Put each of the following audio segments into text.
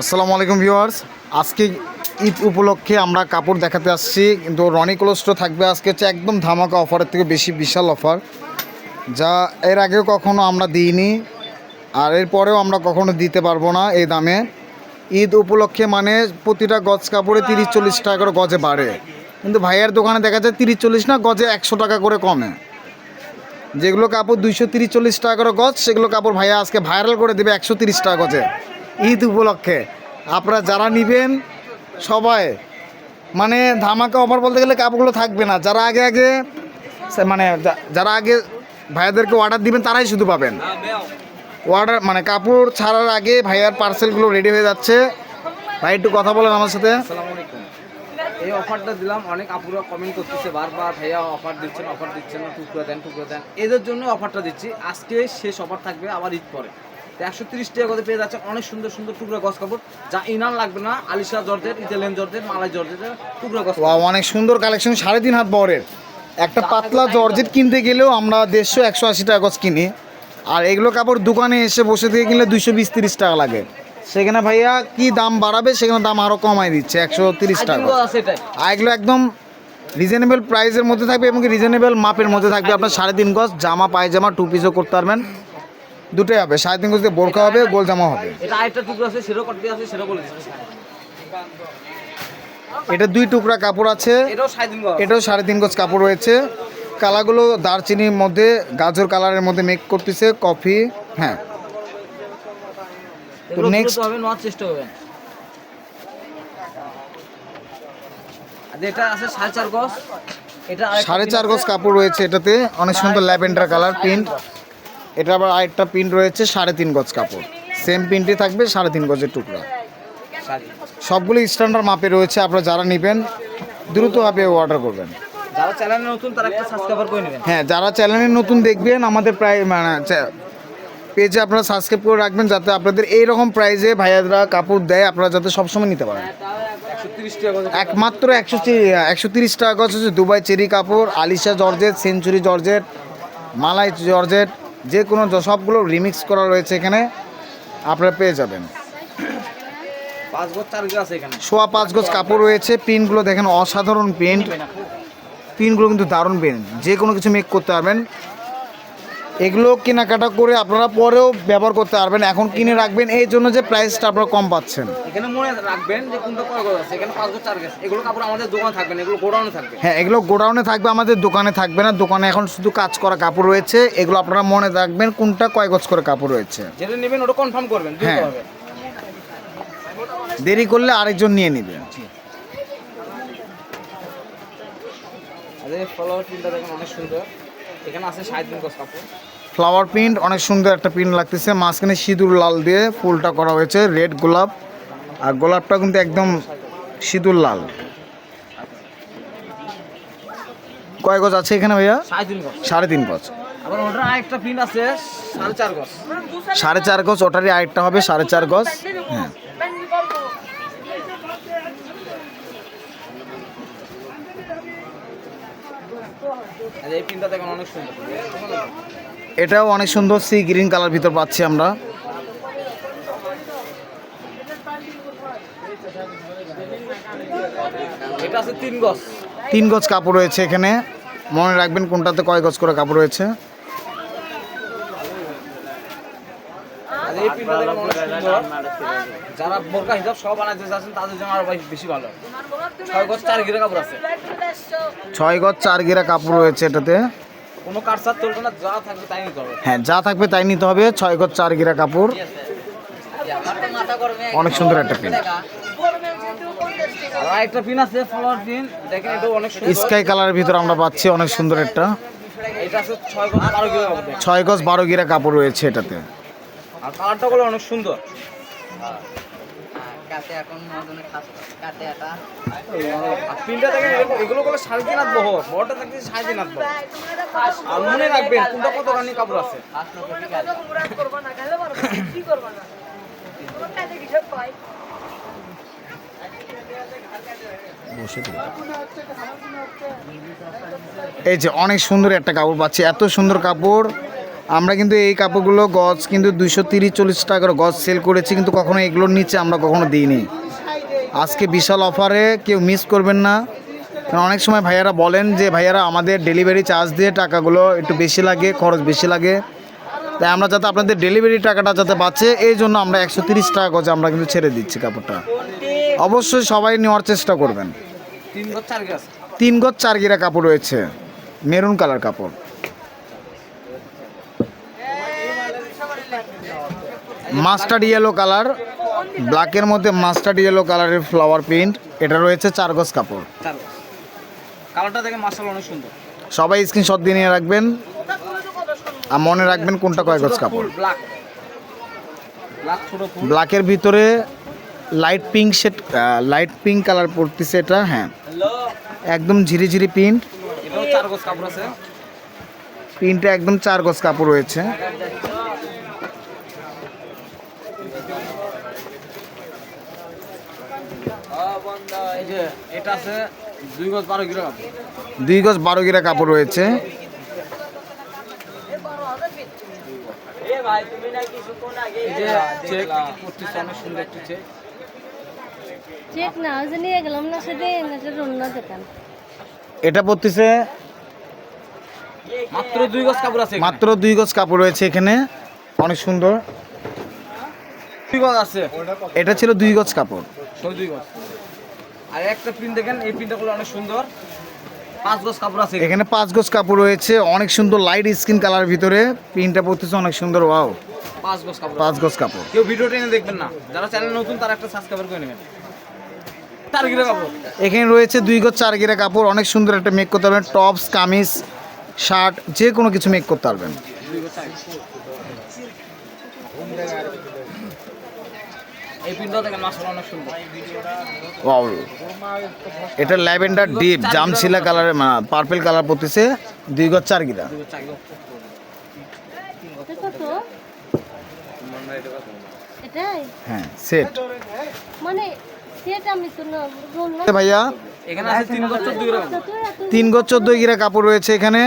আসসালামু আলাইকুম ভিউয়ার্স। আজকে ঈদ উপলক্ষে আমরা কাপড় দেখাতে আসছি, কিন্তু রনি কোলেস্ট্রো থাকবে আজকে হচ্ছে একদম ধামাকা অফারের থেকে বেশি বিশাল অফার, যা এর আগেও কখনো আমরা দিইনি, আর এরপরেও আমরা কখনো দিতে পারব না এই দামে। ঈদ উপলক্ষে মানে প্রতিটা গজ কাপড়ে তিরিশ চল্লিশ টাকা করে গজে বাড়ে। কিন্তু ভাইয়ের দোকানে দেখা যায় তিরিশ চল্লিশ না, গজে একশো টাকা করে কমে। যেগুলো কাপড় দুইশো তিরিশ চল্লিশ টাকা করে গজ, সেগুলো কাপড় ভাইয়া আজকে ভাইরাল করে দেবে একশো তিরিশ টাকা গজে। ঈদ উপলক্ষে। আপনারা যারা নেবেন, সবাই মানে ধামাকা অফার বলতে গেলে কাপড়গুলো থাকবে না। যারা আগে আগে মানে যারা আগে ভাইয়াদেরকে অর্ডার দিবেন, তারাই শুধু পাবেন। অর্ডার মানে কাপড় ছাড়ার আগে ভাইয়ার পার্সেলগুলো রেডি হয়ে যাচ্ছে। ভাই, একটু কথা বলেন আমার সাথে। এই অফারটা দিলাম, অনেক আপুরা কমেন্ট করতেছে, বারবার ভাইয়া অফার দিচ্ছেন অফার দিচ্ছেন, টুকরো দেন টুকরো দেন। এদের জন্য অফারটা দিচ্ছি। আজকে শেষ অফার থাকবে, আবার ঈদ পরে। একশো তিরিশ টাকা করে পেয়ে যাচ্ছে অনেক সুন্দর সুন্দর টুকরো গছ কাপড় যা ইনার লাগবে না আলিশা জর্জের ইতালিয়ান জর্জের মালাই জর্জের টুকরো গছ অনেক সুন্দর কালেকশন সাড়ে তিন হাত বরের। একটা পাতলা জর্জেট কিনতে গেলেও আমরা দেড়শো একশো আশি টাকা গজ কিনি। আর এগুলো কাপড় দোকানে এসে বসে থেকে কিনলে দুইশো বিশ তিরিশ টাকা লাগে। সেখানে ভাইয়া কি দাম বাড়াবে? সেখানে দাম আরও কমাই দিচ্ছে একশো তিরিশ টাকা আর এগুলো একদম রিজনেবল প্রাইসের মধ্যে থাকবে এবং রিজনেবল মাপের মধ্যে থাকবে। আপনার সাড়ে তিন গজ জামা পায়জামা টু পিসও করতে পারবেন। দুটোই হবে সাড়ে তিন দিয়ে বোরকা হবে। গোল জামা হবে এটা দুই টুকরা কাপড় আছে। এটাও সাড়ে তিন গজ কাপড় রয়েছে। কালারগুলো দারচিনির মধ্যে গাজর কালারের মধ্যে মেক করতেছে কফি হ্যাঁ। এগুলো next- হবে নেওয়ার চেষ্টা করবেন। এটা আছে সাড়ে চার গজ। সাড়ে চার গজ কাপড় রয়েছে এটাতে। অনেক সুন্দর ল্যাভেন্ডার কালার প্রিন্ট। এটা আবার আরেকটা প্রিন্ট রয়েছে সাড়ে তিন গজ কাপড়। সেম প্রিন্টই থাকবে সাড়ে তিন গজের টুকরা। সবগুলো স্ট্যান্ডার্ড মাপে রয়েছে আপনারা যারা নেবেন দ্রুতভাবে অর্ডার করবেন। যারা চ্যানেল নতুন তারা একটা সাবস্ক্রাইবার করে নেবেন। হ্যাঁ যারা চ্যানেলে নতুন দেখবেন আমাদের প্রায় মানে পেজে আপনারা সাবস্ক্রাইব করে রাখবেন যাতে আপনাদের এই রকম প্রাইজে ভাইয়াদরা কাপড় দেয় আপনারা যাতে সবসময় নিতে পারেন। একমাত্র একশো একশো তিরিশ টাকা গজ হচ্ছে দুবাই চেরি কাপড় Alisha georgette century georgette malai georgette যে কোনো সবগুলো রিমিক্স করা রয়েছে এখানে আপনারা পেয়ে যাবেন। সোয়া পাঁচ গজ কাপড় রয়েছে প্রিন্টগুলো দেখেন অসাধারণ প্রিন্ট প্রিন্টগুলো কিন্তু দারুণ প্রিন্ট যে কোনো কিছু মেক করতে পারবেন। এগুলো কেনাকাটা করে আপনারা পরেও ব্যবহার করতে পারবেন। এখন কিনে রাখবেন এই জন্য যে প্রাইসটা আপনারা কম পাচ্ছেন। এখানে মনে রাখবেন যে কোনটা কয় গজ আছে? এখানে পাঁচ গজ চার গজ। এগুলো কাপড় আমাদের দোকানে থাকবে না এগুলো গোডাউনে থাকবে। হ্যাঁ এগুলো গোডাউনে থাকবে আমাদের দোকানে থাকবে না। দোকানে এখন শুধু কাজ করা কাপড় রয়েছে। এগুলো আপনারা মনে রাখবেন কোনটা কয় গজ করে কাপড় রয়েছে। যেটা নেবেন ওটা কনফার্ম করবেন হ্যাঁ। দেরি করলে আরেকজন নিয়ে নেবে। ফলোয়ার দেখেন অনেক সুন্দর। এখানে আছে সাড়ে তিন গজ কাপড়। ফ্লাওয়ার প্রিন্ট অনেক সুন্দর একটা প্রিন্ট লাগতেছে। মাঝখানে সিঁদুর লাল দিয়ে ফুলটা করা হয়েছে রেড গোলাপ। আর গোলাপটা কিন্তু একদম সিঁদুর লাল। কয় গজ আছে এখানে ভাইয়া? সাড়ে তিন গজ। সাড়ে চার গজ ওটারই আরেকটা হবে সাড়ে চার গজ। হ্যাঁ। এই প্রিন্টটা দেখেন অনেক সুন্দর। এটাও অনেক সুন্দর সি গ্রিন কালার ভিতর পাচ্ছি আমরা। এটা আছে তিন গজ। তিন গজ কাপড় রয়েছে এখানে। মনে রাখবেন কোনটাতে কয় গজ করে কাপড় রয়েছে। এই প্রিন্টটা দেখেন অনেক সুন্দর। যারা বোরকা হিসাব সব বানাইতে যাচ্ছেন তাদের জন্য আরও বেশি ভালো। ছয় গজ চার গিরে কাপড় আছে। ছয় গজ চার গেরা কাপড় রয়েছে এটাতে। কোনো কাটসার না যা থাকবে তাই নিতে হবে। হ্যাঁ যা থাকবে তাই নিতে হবে ছয় গজ চার গেরা কাপড়। অনেক সুন্দর একটা আর একটা পিন আছে ফলোয়ার পিন দেখেন এটাও অনেক সুন্দর। স্কাই কালারের ভিতর আমরা পাচ্ছি অনেক সুন্দর একটা। এটা আছে ছয় গজ বারো গিরে কাপড়। দেখেন। ছয় গজ বারো গিরা কাপড় রয়েছে এটাতে। আর কালারটা গুলো অনেক সুন্দর। পিনটা দেখেন এগুলো- এগুলো গুলো সাড়ে তিন হাত সাড়ে তিন হাত আর মনে রাখবেন কোনটা কত গানি কাপড় আছে? এই যে অনেক সুন্দর একটা কাপড় পাচ্ছি এত সুন্দর কাপড়। আমরা কিন্তু এই কাপড়গুলো গজ কিন্তু দুইশো তিরিশ চল্লিশ টাকা করে গজ সেল করেছি কিন্তু কখনো এগুলোর নিচে আমরা কখনো দিইনি। আজকে বিশাল অফারে কেউ মিস করবেন না। কারণ অনেক সময় ভাইয়ারা বলেন যে ভাইয়ারা আমাদের ডেলিভারি চার্জ দিয়ে টাকাগুলো একটু বেশি লাগে খরচ বেশি লাগে। তাই আমরা যাতে আপনাদের ডেলিভারি টাকাটা যাতে বাঁচে এই জন্য আমরা একশো তিরিশ টাকা গজে আমরা কিন্তু ছেড়ে দিচ্ছি কাপড়টা। অবশ্যই সবাই নেওয়ার চেষ্টা করবেন। তিন গজ চার তিন গজ চার গিরা কাপড় রয়েছে মেরুন কালার কাপড়। মাস্টার্ড ইয়েলো কালার ব্ল্যাকের মধ্যে মাস্টার্ড ইয়েলো কালারের ফ্লাওয়ার প্রিন্ট এটা রয়েছে চার গজ কাপড় কালারটা দেখেন মার্শাল অনেক সুন্দর। সবাই স্ক্রিনশট দিয়ে নিয়ে রাখবেন। আর মনে রাখবেন কোনটা কয় গজ কাপড়। ব্ল্যাক ব্ল্যাক ছোট ফুল। ব্ল্যাকের ভিতরে light pink shade light pink colour পড়তেছে এটা হ্যাঁ। একদম ঝিরিঝিরি প্রিন্ট এটাও চার গজ কাপড় আছে। প্রিন্টে একদম চার গজ কাপড় রয়েছে এই যে এটা আছে দুই গজ বারো কিলো দুই গজ বারো গিরা কাপড় রয়েছে। চেক করতেছে অনেক সুন্দর একটি চেক চেক না ওই যে নিয়ে গেলাম না সেদিন এটা অন্য দোকান। এটা পড়তেছে মাত্র দুই গজ কাপড় আছে মাত্র দুই গজ কাপড় রয়েছে এখানে অনেক সুন্দর। দুই গজ আছে। এটা ছিল দুই গজ কাপড়। দুই গজ। আর একটা প্রিন্ট দেখেন এই প্রিন্টটা গুলো অনেক সুন্দর। পাঁচ গজ কাপড় আছে। এখানে। পাঁচ গজ কাপড় রয়েছে অনেক সুন্দর লাইট স্কিন কালার ভিতরে প্রিন্টটা পড়তেছে অনেক সুন্দর ওয়াও পাঁচ গজ কাপড়। পাঁচ গজ কাপড়। কেউ ভিডিও টেনে দেখবেন না। যারা চ্যানেল নতুন তারা একটা সাবস্ক্রাইব করে নেবেন। চার কিলো কাপড়। এখানে রয়েছে দুই গজ চার গিরা কাপড় অনেক সুন্দর একটা মেক করতে পারবেন। টপস কামিজ শার্ট যে কোনো কিছু মেক করতে পারবেন। এটা ল্যাভেন্ডার ডিপ জামশিলা কালারের পার্পল কালার পড়তেছে দুই গজ চার গিরা হ্যাঁ সেট মানে ভাইয়া এখানে আছে তিন গজ চোদ্দ গিরা কাপড় রয়েছে এখানে।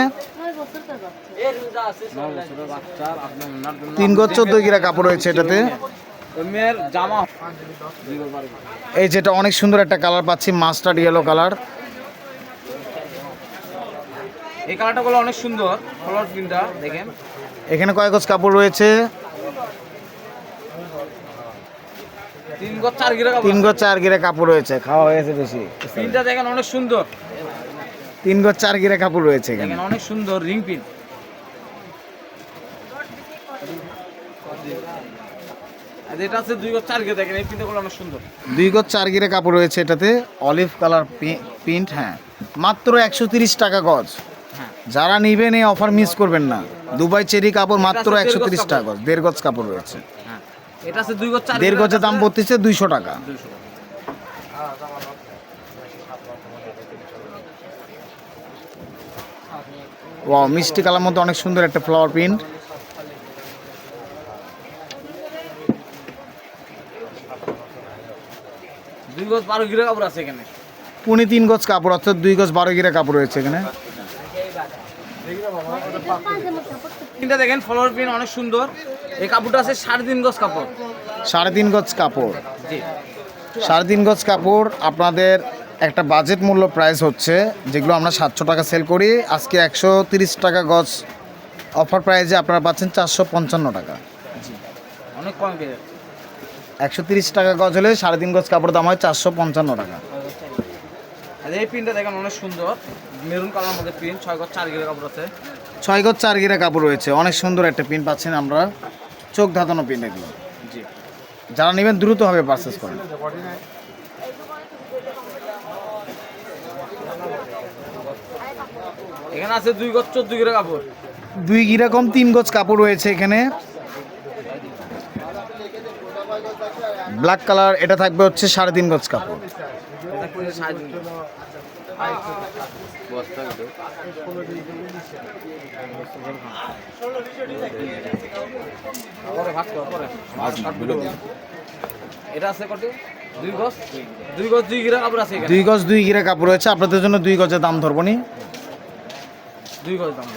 তিন গজ চোদ্দ গিরা কাপড় রয়েছে এটাতে। জামা। এই যেটা অনেক সুন্দর একটা কালার পাচ্ছি মাস্টার্ড ইয়েলো কালার। এই কালারটা গুলো অনেক সুন্দর প্রিন্টটা দেখেন। এখানে কয় গজ কাপড় রয়েছে। তিন গজ চার কিলো কাপড় তিন গজ চার গিরা কাপড় রয়েছে খাওয়া হয়েছে বেশি। প্রিন্টটা দেখেন অনেক সুন্দর। তিন গজ চার গিরা কাপড় রয়েছে এখানে। অনেক সুন্দর রিং পিন এটা আছে দুই গজ চার কিলো দেখেন এই প্রিন্টটা অনেক সুন্দর। দুই গজ চার গিরা কাপড় রয়েছে এটাতে অলিভ কালার প্রিন্ট হ্যাঁ। মাত্র একশো তিরিশ টাকা গজ। হ্যাঁ। যারা নিবেন এই অফার মিস করবেন না। দুবাই চেরি কাপড় মাত্র একশো তিরিশ টাকা গজ দেড় গজ কাপড় রয়েছে। হ্যাঁ। এটা আছে দুই গজ চার দেড় গজের দাম পড়তেছে দুইশো টাকা। ও মিষ্টি কালার মধ্যে অনেক সুন্দর একটা ফ্লাওয়ার প্রিন্ট গজ বারো কিলো কাপড় আছে এখানে। পুনে তিন গজ কাপড় অর্থাৎ দুই গজ বারো গিরা কাপড় রয়েছে এখানে। দেখেন ফলোয়ার প্রিন্ট অনেক সুন্দর। এই কাপড়টা আছে সাড়ে তিন গজ কাপড়। সাড়ে তিন গজ কাপড়। জি। সাড়ে তিন গজ কাপড় আপনাদের একটা বাজেট মূল্য প্রাইস হচ্ছে যেগুলো আমরা সাতশো টাকা সেল করি। আজকে একশো তিরিশ টাকা গজ অফার প্রাইসে আপনারা পাচ্ছেন চারশো পঞ্চান্ন টাকা। অনেক কম পেয়ে একশো তিরিশ টাকা গজ হলে সাড়ে তিন গজ কাপড় দাম হয় চারশো পঞ্চান্ন টাকা। আর এই প্রিন্টটা দেখেন অনেক সুন্দর। মেরুন কালার মধ্যে প্রিন্ট ছয় গজ চার কিলো কাপড় আছে। ছয় গজ চার গিরা কাপড় রয়েছে। অনেক সুন্দর একটা প্রিন্ট পাচ্ছেন আমরা। চোখ ধাঁধানো প্রিন্ট এগুলো। জি। যারা নেবেন দ্রুতভাবে পারচেস করেন। এখানে আছে দুই গজ চোদ্দ কিলো কাপড়। দুই গিরা কম তিন গজ কাপড় রয়েছে এখানে। ব্ল্যাক কালার এটা থাকবে হচ্ছে সাড়ে তিন গজ কাপড়। এটা আছে কত? দুই গজ? দুই গজ দুই গিরা কাপড় আছে এখানে। দুই গজ দুই গিরা কাপড় রয়েছে আপনাদের জন্য দুই গজের দাম ধরবো নি। দুই গজ দাম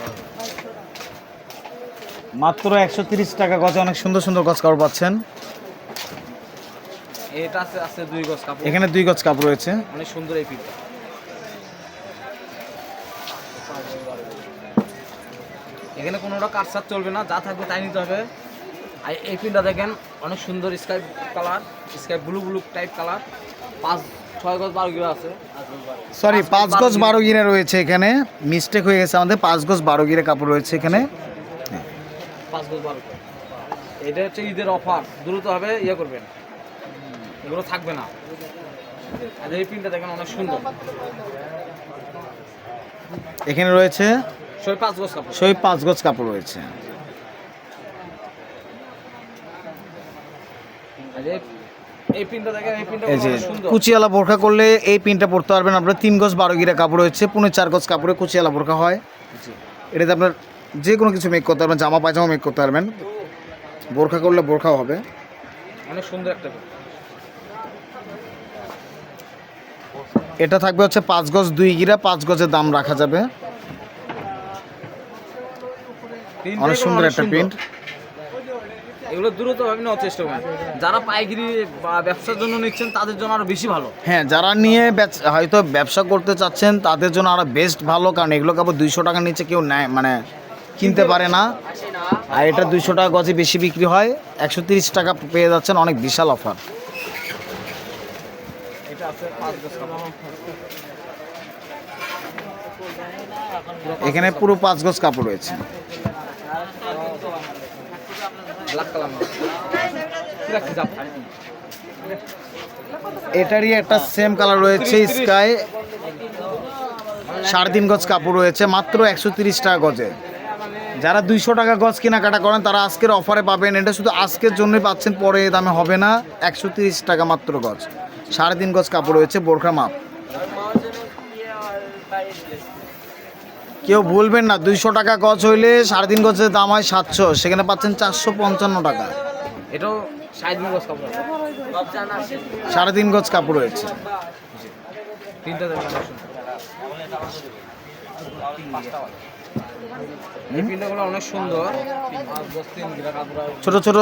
মাত্র একশো তিরিশ টাকা গজে অনেক সুন্দর সুন্দর গজ কাপড় পাচ্ছেন। এটা আছে আছে দুই গজ কাপড়। এখানে দুই গজ কাপড় রয়েছে। অনেক সুন্দর এই পিনটা এখানে কোনোটা কাটসার চলবে না যা থাকবে তাই নিতে হবে। আর এই পিনটা দেখেন অনেক সুন্দর sky colour sky blue blue type colour পাঁচ ছয় গজ বারো কিলো আছে। সরি পাঁচ গজ বারো গিরে। রয়েছে এখানে। মিস্টেক হয়ে গেছে আমাদের পাঁচ গজ বারো গিরে কাপড় রয়েছে এখানে। পাঁচ গজ বারো। এটা হচ্ছে ঈদের অফার দ্রুত হবে ইয়ে করবেন। এগুলো থাকবে না। আর এই পিনটা দেখেন অনেক সুন্দর। এখানে রয়েছে? সই পাঁচ গজ কাপড়। পাঁচ গজ কাপড় রয়েছে। কুচিয়ালা বোরখা করলে এই পিনটা পরতে পারবেন। আপনার তিন গজ বারো গিরা কাপড় রয়েছে পুনে চার গজ কাপড়ে কুচিয়ালা বোরখা হয়। এটাতে আপনার যে কোনো কিছু মেক করতে পারবেন জামা পায়জামা মেক করতে পারবেন। বোরখা করলে বোরখাও হবে। অনেক সুন্দর একটা পিন এটা থাকবে হচ্ছে পাঁচ গজ দুই গিরা পাঁচ গজের দাম রাখা যাবে। অনেক সুন্দর একটা প্রিন্ট এগুলো দ্রুত ভাবে নেওয়ার চেষ্টা করেন। যারা পাইকারি বা ব্যবসার জন্য নিচ্ছেন তাদের জন্য আরও বেশি ভালো। হ্যাঁ যারা নিয়ে হয়তো ব্যবসা করতে চাচ্ছেন তাদের জন্য আরও বেস্ট ভালো কারণ এগুলো দুইশো টাকার নিচে কেউ নেয় মানে কিনতে পারে না। আর এটা দুইশো টাকা গজে বেশি বিক্রি হয়। একশো তিরিশ টাকা পেয়ে যাচ্ছেন অনেক বিশাল অফার এটা আছে পাঁচ গজ কাপড় এখানে পুরো পাঁচ গজ কাপড় রয়েছে। এটারই একটা সেম কালার রয়েছে স্কাই সাড়ে তিন গজ কাপড় রয়েছে মাত্র একশো তিরিশ টাকা গজে। যারা দুইশো টাকা গজ কেনাকাটা করেন তারা আজকের অফারে পাবেন। এটা শুধু আজকের জন্যই পাচ্ছেন পরে দামে হবে না। একশো তিরিশ টাকা মাত্র গজ। সাড়ে তিন গজ কাপড় রয়েছে বোরখা মাপ। কেউ বলবেন না দুইশো টাকা গজ হইলে সাড়ে তিন গজের দাম হয় সাতশো সেখানে পাচ্ছেন চারশো পঞ্চান্ন টাকা। এটাও সাড়ে তিন গজ কাপড় রয়েছে। তিনটা ছোট ছোট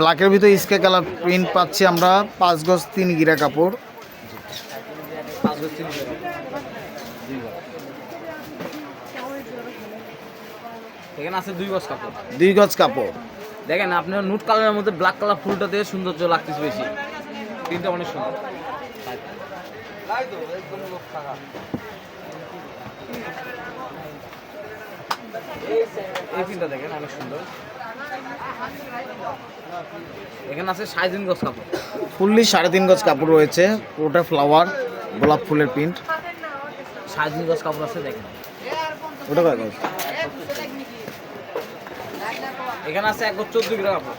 ব্ল্যাকের ভিতরে স্কে কালার প্রিন্ট পাচ্ছি আমরা পাঁচ গজ তিন গিরা কাপড়। এখানে আছে দুই গজ কাপড়। দুই গজ কাপড়। দেখেন আপনার নুট কালারের মধ্যে ব্ল্যাক কালার ফুলটা দিয়ে সৌন্দর্য লাগতেছে বেশি। প্রিন্টটা অনেক সুন্দর। এই প্রিন্টটা দেখেন অনেক সুন্দর। এখানে আছে সাড়ে তিন গজ কাপড়। ফুললি সাড়ে তিন গজ কাপড় রয়েছে পুরোটা ফ্লাওয়ার গোলাপ ফুলের প্রিন্ট সাড়ে তিন গজ কাপড় আছে দেখেন। ওটা কয় গজ? এখানে আছে এক গজ চোদ্দ গ্রাম কাপড়।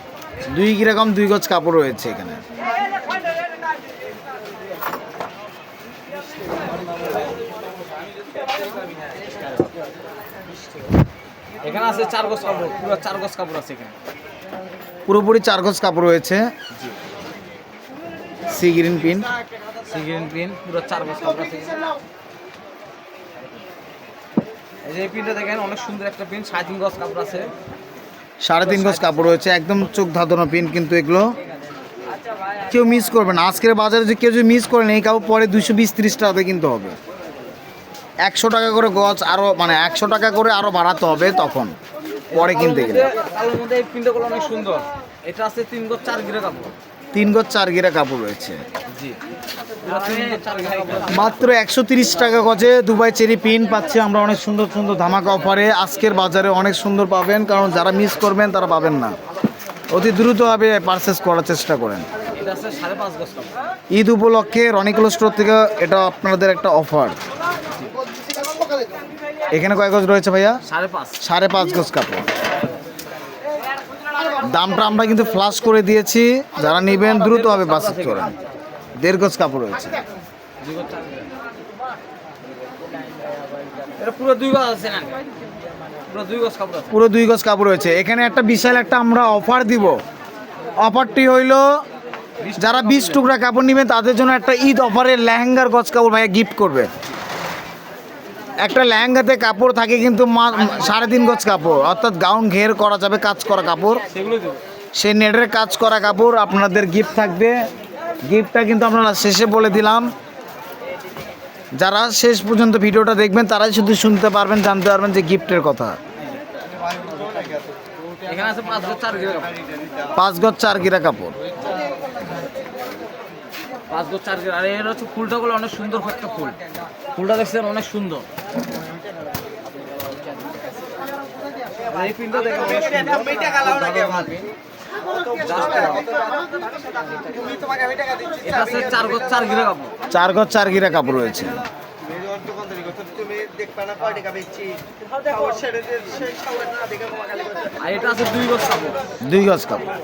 দুই গিরা কম দুই গজ কাপড় রয়েছে এখানে। এখানে আছে চার গজ কাপড় পুরো চার গজ কাপড় আছে এখানে। পুরোপুরি চার গজ কাপড় রয়েছে। Sea green print sea green pin পুরো চার গজ কাপড় আছে এই যে পিনটা দেখেন অনেক সুন্দর একটা পিন সাড়ে তিন গজ কাপড় আছে। সাড়ে তিন গজ কাপড় রয়েছে একদম চোখ ধাঁধানো প্রিন্ট কিন্তু এগুলো। কেউ মিস করবে না। আজকের বাজারে যে কেউ যদি মিস করেন এই কাপড় পরে দুশো বিশ তিরিশ টাকাতে কিনতে হবে। একশো টাকা করে গজ আরও মানে একশো টাকা করে আরও বাড়াতে হবে তখন পরে কিনতে গেলে। কালোর মধ্যে এই পিনটাগুলো অনেক সুন্দর। এটা আছে তিন গজ চার গিরা কাপড়। তিন গজ চার গিরা কাপড় রয়েছে। মাত্র একশো তিরিশ টাকা গজে দুবাই চেরি পিন পাচ্ছি। আমরা অনেক সুন্দর সুন্দর ধামাকা অফারে আজকের বাজারে অনেক সুন্দর পাবেন কারণ যারা মিস করবেন তারা পাবেন না। অতি দ্রুতভাবে পারচেস করার চেষ্টা করেন। ঈদ উপলক্ষে রনিকুল স্টোর থেকে এটা আপনাদের একটা অফার এখানে কয় গজ রয়েছে ভাইয়া? সাড়ে পাঁচ। সাড়ে পাঁচ গজ কাপড়। দামটা আমরা কিন্তু ফ্লাশ করে দিয়েছি। যারা নেবেন দ্রুতভাবে বাসিত করেন দেড় গজ কাপড় রয়েছে। দুই গজ চার গিরা এটা পুরো দুই গজ আছে না? পুরো দুই গজ কাপড় পুরো দুই গজ কাপড় রয়েছে। এখানে একটা বিশাল একটা আমরা অফার দিব। অফারটি হইল যারা বিশ টুকরা কাপড় নেবেন তাদের জন্য একটা ঈদ অফারের লেহেঙ্গার গজ কাপড় ভাইয়া গিফট করবে। একটা লেহেঙ্গাতে কাপড় থাকে কিন্তু সাড়ে তিন গজ কাপড় অর্থাৎ গাউন ঘের করা যাবে কাজ করা কাপড়। সেই নেটের কাজ করা কাপড় আপনাদের গিফট থাকবে। গিফটটা কিন্তু আপনারা শেষে বলে দিলাম। যারা শেষ পর্যন্ত ভিডিওটা দেখবেন তারাই শুধু শুনতে পারবেন জানতে পারবেন যে গিফটের কথা। পাঁচ গজ চার গিরা কাপড়। পাঁচ গজ চার কাপড় চার আর এর হচ্ছে ফুলটা গুলো অনেক সুন্দর একটা ফুল। ফুলটা দেখছেন অনেক সুন্দর। এই পিনটা চার গিরা কাপড়। Just রয়েছে আর এটা আছে দুই গজ কাপড়। দুই গজ কাপড়।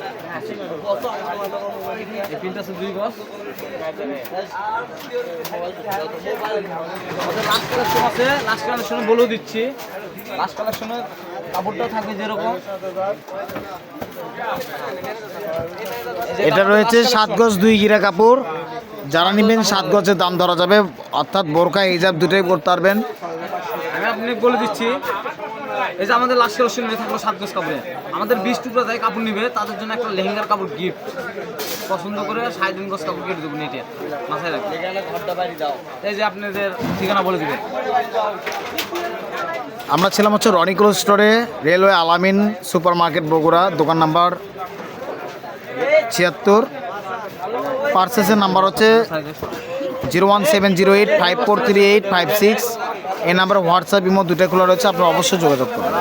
এই পিনটা আছে দুই গজ। লাস্ট কালেকশন আছে লাস্ট কালেকশনে বলেও দিচ্ছি। লাস্ট কালেকশনে কাপড়টাও থাকবে যেরকম। এটা রয়েছে সাত গজ দুই গিরা কাপড়। যারা নেবেন সাত গজের দাম ধরা যাবে অর্থাৎ বোরকা হিজাব দুটোই পরতে পারবেন। আমি আপনি বলে দিচ্ছি এই যে আমাদের লাস্ট কালেকশন নিয়ে থাকল সাত গজ কাপড়ে। আমাদের বিশ টুকরা তাই কাপড় নিবে তাদের জন্য একটা লেহেঙ্গার কাপড় গিফট পছন্দ করে সাড়ে তিন গজ কাপড় কেটে দেবো নেটে মাথায় রাখবেন এই যে আপনাদের ঠিকানা বলে দিবেন আমরা ছিলাম হচ্ছে রনিকুল স্টোরে রেলওয়ে আলামিন সুপার মার্কেট বগুড়া দোকান নাম্বার ছিয়াত্তর। পার্সেসের নাম্বার হচ্ছে zero one seven zero eight five four three eight five six. এই নাম্বারে হোয়াটসঅ্যাপ, ইমো দুটো খোলা রয়েছে, আপনারা অবশ্যই যোগাযোগ করবেন